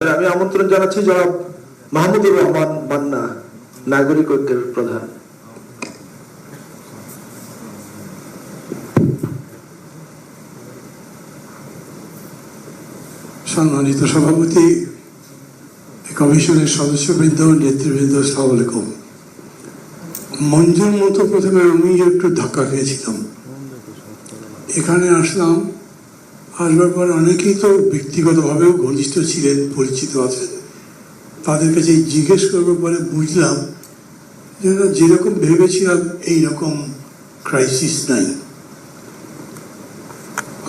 আমি আমন্ত্রণ জানাচ্ছি জনাব মাহমুদুর রহমান মান্না, নাগরিক ঐক্যের প্রধান। সম্মানিত সভাপতি কমিশনের সদস্যবৃন্দ, নেতৃবৃন্দ সালাম আলাইকুম মঞ্জুর মতো প্রথমে আমি একটু ধাক্কা খেয়েছিলাম। এখানে আসলাম আসবার পর অনেকেই তো ব্যক্তিগতভাবেও ঘনিষ্ঠ ছিলেন, পরিচিত আছেন। তাদের কাছে জিজ্ঞেস করবার পরে বুঝলাম যে যেরকম ভেবেছিলাম এই রকম ক্রাইসিস নাই।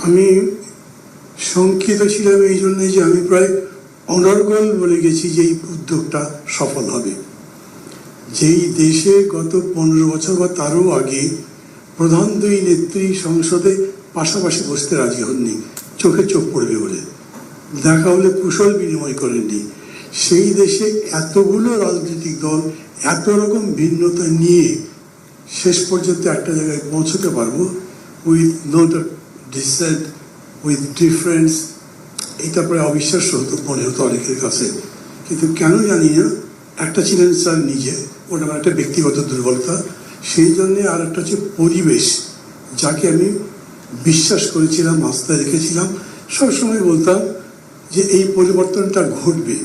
আমি শঙ্কিত ছিলাম এই জন্য যে আমি প্রায় অনর্গল বলে গেছি যে এই উদ্যোগটা সফল হবে। যেই দেশে গত পনেরো বছর বা তারও আগে প্রধান দুই নেত্রী সংসদে পাশাপাশি বসতে রাজি হননি। চোখে চোখ পড়বে বলে। দেখা হলে কুশল বিনিময় করেননি। সেই দেশে এতগুলো রাজনৈতিক দল, এত রকম ভিন্নতা নিয়ে শেষ পর্যন্ত একটা জায়গায় পৌঁছতে পারব with no dissent with difference এটা প্রায় অবিশ্বাস্য হতো, মনে হতো অনেকের কাছে। কিন্তু কেন জানি না, একটা ছিলেন স্যার নিজে ওটা একটা ব্যক্তিগত দুর্বলতা, সেই জন্যে আর একটা হচ্ছে পরিবেশ, যাকে আমি বিশ্বাস করেছিলাম, আস্থা রেখেছিলাম। সবসময় বলতাম যে এই পরিবর্তনটা ঘটবে।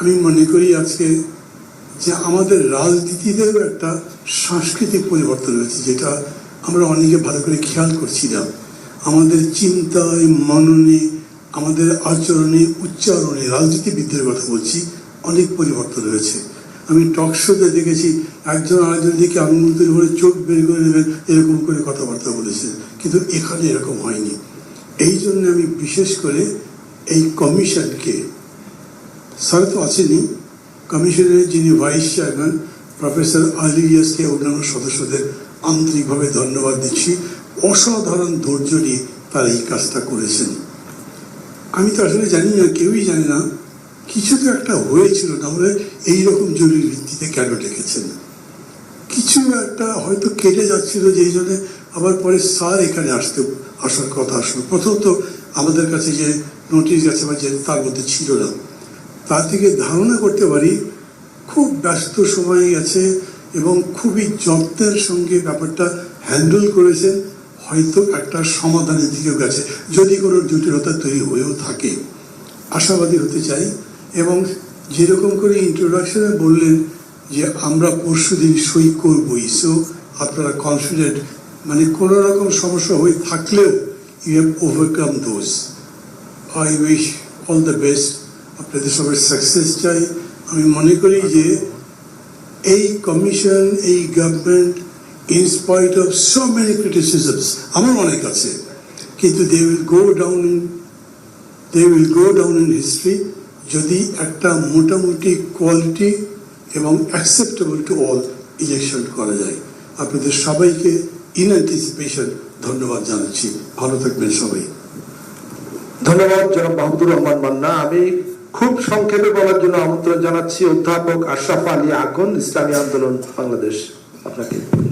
আমি মনে করি আজকে যে আমাদের রাজনীতিতেও একটা সাংস্কৃতিক পরিবর্তন হয়েছে, যেটা আমরা অনেকে ভালো করে খেয়াল করছিলাম আমাদের চিন্তায়, মননে, আমাদের আচরণে, উচ্চারণে রাজনীতিবিদদের কথা বলছি, অনেক পরিবর্তন হয়েছে। আমি টক শোতে দেখেছি, একজন আরেকজন দিকে আঙুল করে চোখ বের করে নেবেন এরকম করে কথাবার্তা বলেছেন কিন্তু এখানে এরকম হয়নি। এই জন্য আমি বিশেষ করে এই কমিশনকে, স্যার তো আছেনই, কমিশনের যিনি ভাইস চেয়ারম্যান প্রফেসর আলিয়াসকে অন্যান্য সদস্যদের আন্তরিকভাবে ধন্যবাদ দিচ্ছি। অসাধারণ ধৈর্য নিয়ে তারা এই কাজটা করেছেন। আমি তো আসলে জানি না, কেউই জানে না কিছু তো একটা হয়েছিল তাহলে এইরকম জরুরি ভিত্তিতে কেন ডেকেছেন? কিছু একটা হয়তো কেটে যাচ্ছিল, যেই জন্য আবার পরে স্যার এখানে আসতে, আসার কথা আসলো। প্রথমত আমাদের কাছে যে নোটিশ গেছে বা যে তার মধ্যে ছিল না তা থেকে ধারণা করতে পারি খুব ব্যস্ত সময় গেছে এবং খুবই যত্নের সঙ্গে ব্যাপারটা হ্যান্ডেল করেছেন হয়তো একটা সমাধানের দিকেও গেছে, যদি কোনো জটিলতা তৈরি হয়েও থাকে। আশাবাদী হতে চাই এবং যেরকম করে ইন্ট্রোডাকশনে বললেন যে আমরা পরশু দিন সই করবই। সো আপনারা কনফিডেন্ট মানে কোনো রকম সমস্যা হয়ে থাকলেও you have overcome those I wish all the best আপনাদের সবার সাকসেস চাই। আমি মনে করি যে এই কমিশন এই government in spite of so many criticisms আমার অনেক আছে, কিন্তু they will go down in they will go down in history যদি একটা মোটামুটি কোয়ালিটি এবং অ্যাকসেপ্টেবল টু অল ইলেকশন করা যায়। আপনাদের সবাইকে ইন অ্যান্টিসিপেশন ধন্যবাদ জানাচ্ছি। ভালো থাকবেন সবাই। ধন্যবাদ, জনাব মাহমুদুর রহমান মান্না। আমি খুব সংক্ষেপে বলার জন্য আমন্ত্রণ জানাচ্ছি অধ্যাপক আশরাফ আলী আকন ইসলামী আন্দোলন, বাংলাদেশ। আপনাকে।